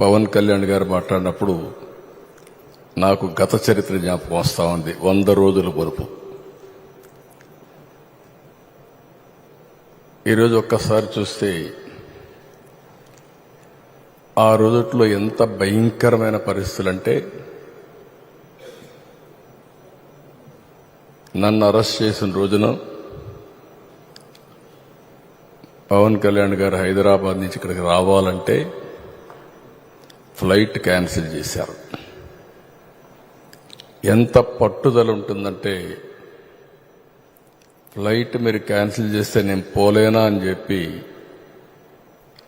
పవన్ కళ్యాణ్ గారు మాట్లాడినప్పుడు నాకు గత చరిత్ర జ్ఞాపకం వస్తూ ఉంది. వంద రోజుల పొరుపు. ఈరోజు ఒక్కసారి చూస్తే ఆ రోజుట్లో ఎంత భయంకరమైన పరిస్థితులు అంటే నన్ను అరెస్ట్ చేసిన రోజున పవన్ కళ్యాణ్ గారు హైదరాబాద్ నుంచి ఇక్కడికి రావాలంటే ఫ్లైట్ క్యాన్సిల్ చేశారు. ఎంత పట్టుదల ఉంటుందంటే ఫ్లైట్ మీరు క్యాన్సిల్ చేస్తే నేను పోలేనా అని చెప్పి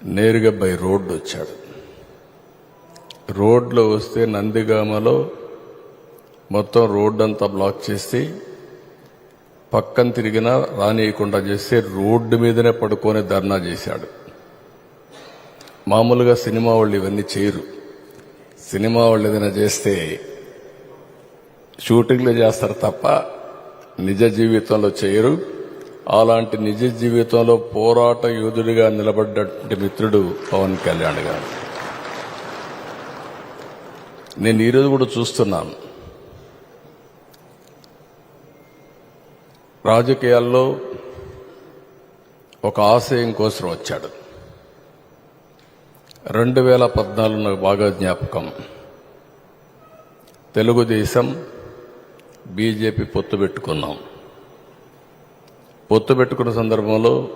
నేరుగా బై రోడ్డు వచ్చాడు. రోడ్లో వస్తే నందిగామలో మొత్తం రోడ్డు అంతా బ్లాక్ చేసి పక్కన తిరిగినా రానియకుండా చేస్తే రోడ్డు మీదనే పడుకొని ధర్నా చేశాడు. మామూలుగా సినిమా వాళ్ళు ఇవన్నీ చేయరు. సినిమా వాళ్ళు ఏదైనా చేస్తే షూటింగ్లు చేస్తారు తప్ప నిజ జీవితంలో చేయరు. అలాంటి నిజ జీవితంలో పోరాట యోధుడిగా నిలబడ్డటువంటి మిత్రుడు పవన్ కళ్యాణ్ గారు. నేను ఈరోజు కూడా చూస్తున్నాను. రాజకీయాల్లో ఒక ఆశయం కోసం వచ్చాడు. రెండు వేల పద్నాలుగు నాకు బాగా జ్ఞాపకం. తెలుగుదేశం బీజేపీ పొత్తు పెట్టుకున్నాం. పొత్తు పెట్టుకున్న సందర్భంలో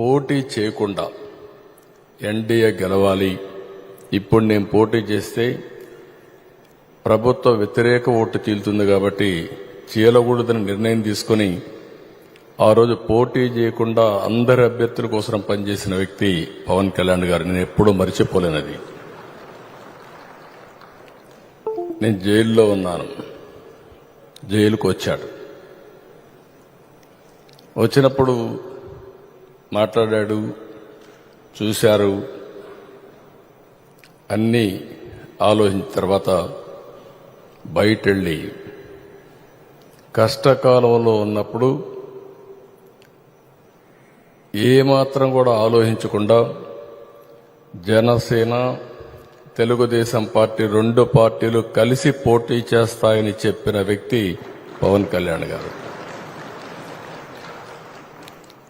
పోటీ చేయకుండా ఎన్డీఏ గెలవాలి. ఇప్పుడు నేను పోటీ చేస్తే ప్రభుత్వ వ్యతిరేక ఓటు చీలుతుంది కాబట్టి చీలకూడదని నిర్ణయం తీసుకుని ఆ రోజు పోటీ చేయకుండా అందరి అభ్యర్థుల కోసం పనిచేసిన వ్యక్తి పవన్ కళ్యాణ్ గారు. నేను ఎప్పుడూ మర్చిపోలేనది నేను జైల్లో ఉన్నాను. జైలుకు వచ్చాడు. వచ్చినప్పుడు మాట్లాడాడు చూశారు. అన్నీ ఆలోచించిన తర్వాత బయటెళ్ళి కష్టకాలంలో ఉన్నప్పుడు ఏమాత్రం కూడా ఆలోచించకుండా జనసేన తెలుగుదేశం పార్టీ రెండు పార్టీలు కలిసి పోటీ చేస్తాయని చెప్పిన వ్యక్తి పవన్ కళ్యాణ్ గారు.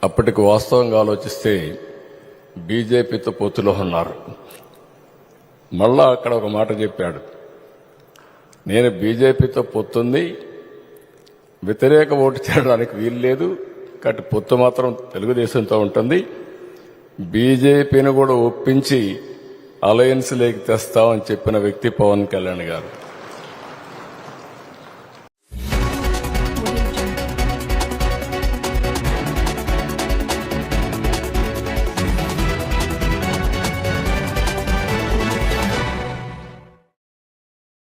అప్పటికి వాస్తవంగా ఆలోచిస్తే బీజేపీతో పొత్తులో ఉన్నారు. మళ్ళా అక్కడ ఒక మాట చెప్పాడు. నేను బీజేపీతో పొత్తుంది వ్యతిరేక ఓటు చేయడానికి వీలు లేదు కాబట్టి పొత్తు మాత్రం తెలుగుదేశంతో ఉంటుంది. బీజేపీని కూడా ఒప్పించి అలయన్స్లోకి తెస్తామని చెప్పిన వ్యక్తి పవన్ కళ్యాణ్ గారు.